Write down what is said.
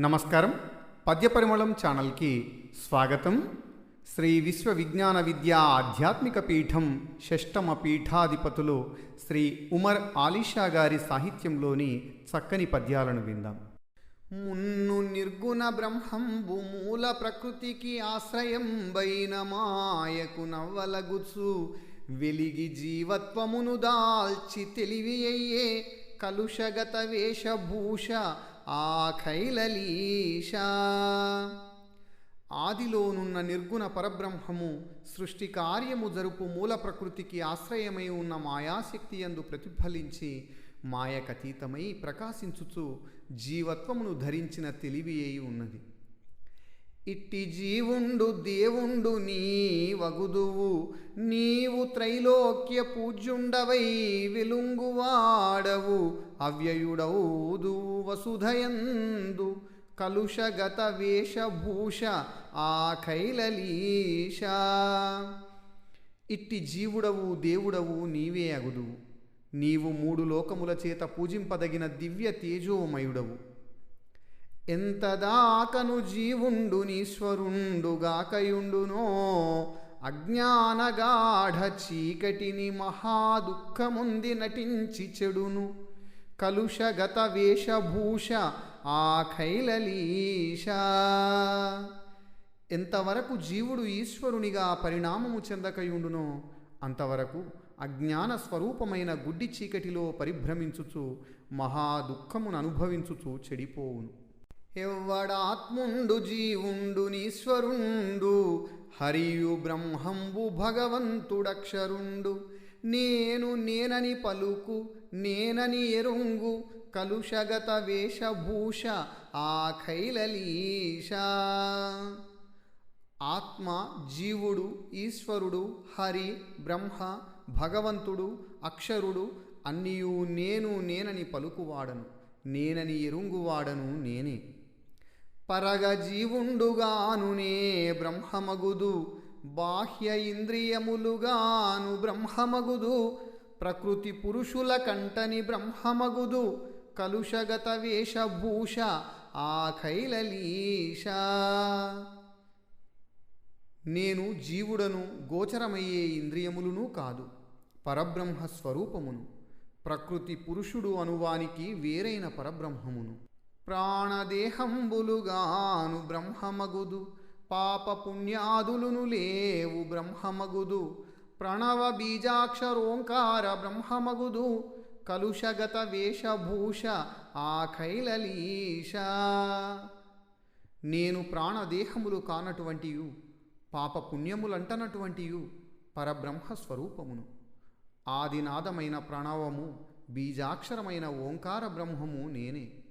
నమస్కారం. పద్యపరిమళం ఛానల్కి స్వాగతం. శ్రీ విశ్వ విజ్ఞాన విద్యా ఆధ్యాత్మిక పీఠం షష్టమ పీఠాధిపతులు శ్రీ ఉమర్ ఆలీషా గారి సాహిత్యంలోని చక్కని పద్యాలను విందాం. మున్ను నిర్గుణ బ్రహ్మంబు మూల ప్రకృతికి ఆశ్రయం బైన మాయకు నవ్వలగుచు వెలిగి జీవత్వమును దాల్చి తెలివి అయ్యే కలుషగత వేషభూష ఆఖైలలీషా ఆదిలోనున్న నిర్గుణ పరబ్రహ్మము సృష్టి కార్యము జరుపు మూల ప్రకృతికి ఆశ్రయమై ఉన్న మాయాశక్తి యందు ప్రతిఫలించి మాయకతీతమై ప్రకాశించుచు జీవత్వమును ధరించిన తెలివి అయి ఉన్నది. ఇట్టి జీవుండు దేవుండు నీ వగుదువు. నీవు త్రైలోక్య పూజ్యుండవై వెలుంగువాడవు. అవ్యయుడవుదు వసుధయందు. కలుషగత వేషభూష ఆ కైలలీష ఇట్టి జీవుడవు దేవుడవు నీవే అగుదువు. నీవు మూడు లోకముల చేత పూజింపదగిన దివ్య తేజోమయుడవు. ఎంతదాకను జీవుండు నీశ్వరుండుగాకయుండునో అజ్ఞానగాఢ చీకటిని మహాదుఃఖముంది నటించి చెడును. కలుషగత వేషభూష ఆ ఎంతవరకు జీవుడు ఈశ్వరునిగా పరిణామము చెందకయుండునో అంతవరకు అజ్ఞాన స్వరూపమైన గుడ్డి చీకటిలో పరిభ్రమించుచు మహా దుఃఖమును అనుభవించుచు చెడిపోవును. ఎవ్వడాత్ముండు జీవుండు నీశ్వరుండు హరియు బ్రహ్మంబు భగవంతుడక్షరుండు. నేను నేనని పలుకు నేనని ఎరుంగు కలుషగత వేషభూష ఆ ఆత్మ జీవుడు ఈశ్వరుడు హరి బ్రహ్మ భగవంతుడు అక్షరుడు అన్నియు నేను నేనని పలుకువాడను నేనని ఎరుంగువాడను నేనే. పరగ జీవుండుగాను నే బ్రహ్మమగుదు బాహ్య ఇంద్రియములుగాను బ్రహ్మమగుదు ప్రకృతి పురుషుల కంటని బ్రహ్మమగుదు కలుషగత వేషభూష ఆఖైలలీష నేను జీవుడను గోచరమయ్యే ఇంద్రియములను కాదు పరబ్రహ్మ స్వరూపమును ప్రకృతి పురుషుడు అనువానికి వేరైన పరబ్రహ్మమును. ప్రాణదేహంబులుగాను బ్రహ్మమగుదు. పాప పుణ్యాదులును లేవు బ్రహ్మమగుదు. ప్రణవ బీజాక్షరోంకార బ్రహ్మమగుదు. కలుషగత వేషభూష ఆఖైలలీష నేను ప్రాణదేహములు కానటువంటియు పాప పుణ్యములంటనటువంటియు పరబ్రహ్మ స్వరూపమును ఆదినాదమైన ప్రణవము బీజాక్షరమైన ఓంకార బ్రహ్మము నేనే.